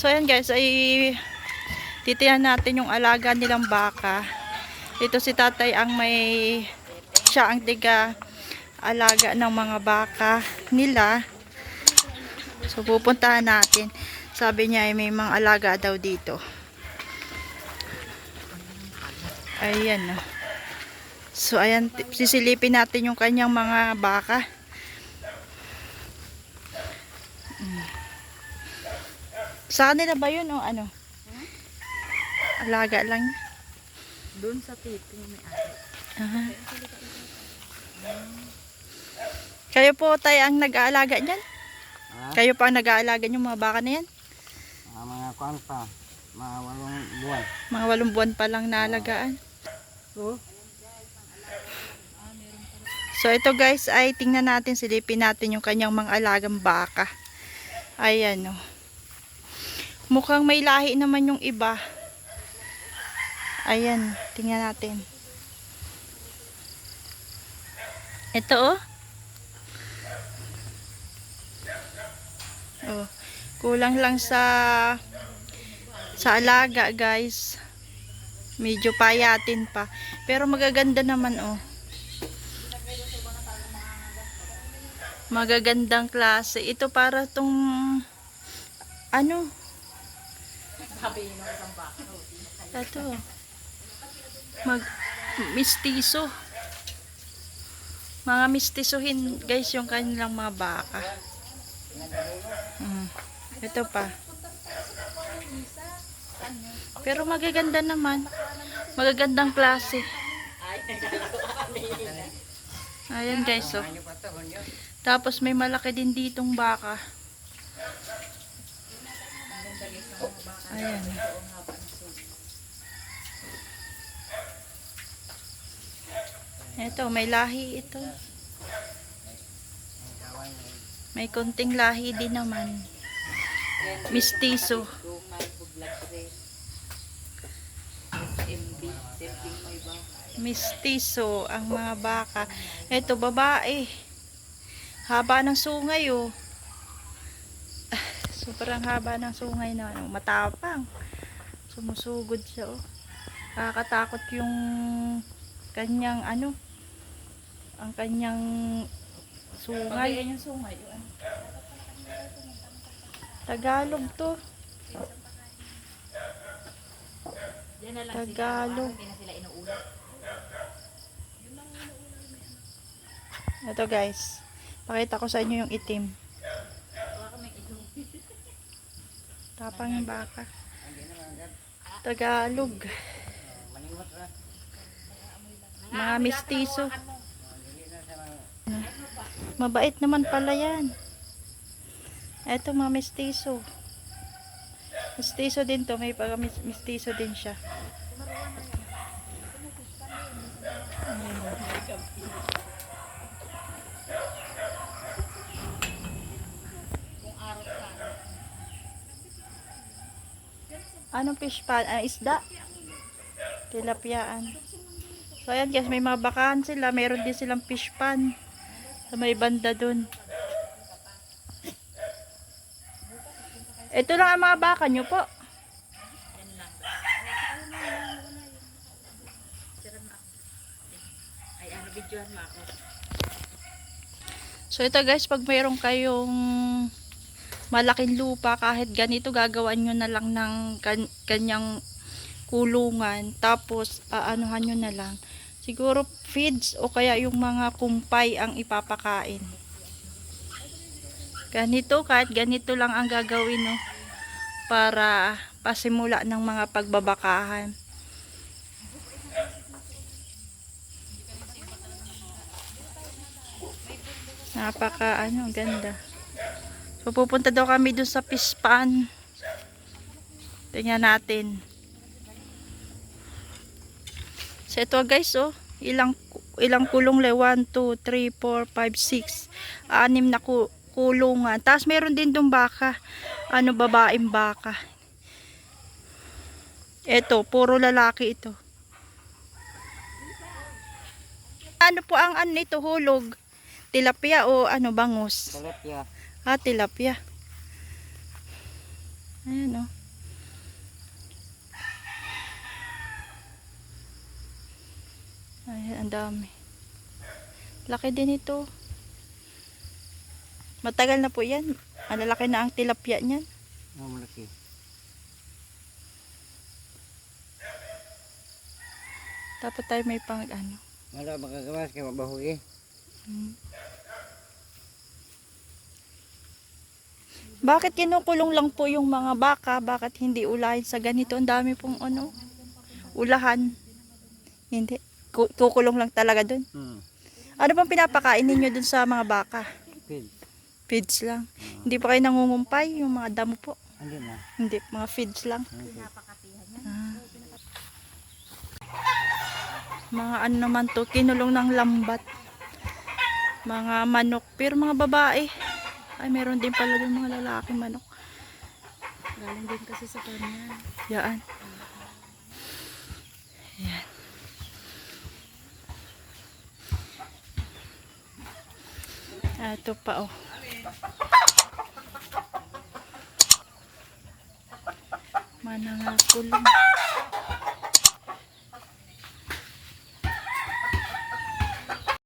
So ayan guys, ay titiyan natin yung alaga nilang baka. Ito si tatay ang may siya ang tiga alaga ng mga baka nila. So pupuntahan natin. Sabi niya ay may mga alaga daw dito. Ayan. oh. So ayan, sisilipin natin yung kanyang mga baka. Mm. Sa kanila ba yun o ano? Alaga lang. Doon sa tiping may ari. Aha. Kayo po tayo ang nag-aalaga niyan? Ha? Kayo pa ang nag-aalaga yung mga baka na yan? Ah, mga kuan pa. Mga walong buwan. Mga walong buwan pa lang naalagaan. So, So ito guys ay tingnan natin, silipin natin yung kanyang mga alagang baka. Ayan o. Mukhang may lahi naman yung iba. Ayan, tingnan natin. Ito oh. Oh, kulang lang sa sa alaga guys. Medyo payatin pa. Pero magaganda naman oh. Magagandang klase. Ito para tong ano? Ito. Mag mistiso. Mga mistisuhin guys yung kanilang mga baka. Mm. Ito pa. Pero magaganda naman. Magagandang klase. Ayan guys, oh. Tapos may malaki din ditong baka. Ayan. Ito, may lahi ito. May konting lahi din naman. Mistiso. Mistiso ang mga baka. Ito, babae. Haba ng sungay, oh. Sobrang haba ng sungay na ano, matapang. Sumusugod siya, oh. Nakakatakot yung kanyang ano, ang kanyang sungay. yung sungay, ano. Tagalog to. Yan Tagalog. Ito guys. Pakita ko sa inyo yung itim. Tapang yung baka. Tagalog. Mga mistiso. Mabait naman pala yan. Eto mga mistiso. Mistiso din to. May pag mistiso din siya. Anong fish pan? Ah, isda. Tilapyaan. So ayan guys, may mga bakahan sila. Meron din silang fish pan. Sa may banda dun. Ito lang ang mga baka nyo po. Ano. So ito guys, pag mayroon kayong malaking lupa, kahit ganito, gagawan nyo na lang ng kan- kanyang kulungan. Tapos, aanuhan nyo na lang. Siguro feeds o kaya yung mga kumpay ang ipapakain. Ganito, kahit ganito lang ang gagawin, no? Para pasimula ng mga pagbabakahan. Napaka ano, ganda. So pupunta daw kami dun sa fish pan. Tingnan natin. So ito guys, oh, ilang ilang kulong le 1 2 3 4 5 6. Anim na ku kulungan. Tapos meron din dong baka. Ano babaeng baka. Ito, puro lalaki ito. Ano po ang ano nito hulog? Tilapia o ano bangus? Tilapia. Ah, tilapia. Ayan, oh. Ayan, ang dami. Laki din ito. Matagal na po yan. Malalaki na ang tilapia niyan. Oh, malaki. Dapat tayo may pang ano. Wala makagawas kay mabahugi. Hmm. Bakit kinukulong lang po yung mga baka? Bakit hindi ulahin sa ganito? Ang dami pong ano, ulahan. Hindi. Ku- Kukulong lang talaga dun. Hmm. Ano bang pinapakain ninyo dun sa mga baka? Feed. Feeds lang. Hindi pa kayo nangungumpay, yung mga damo po. Hindi na. Hindi, mga feeds lang. Hindi. Ah. Mga ano naman to, kinulong ng lambat. Mga manok, pero mga babae. Ay, meron din pala dun mga lalaki manok. Galing din kasi sa kanya. Yan. Yan. Ah, ito pa oh. Mana nga kulong.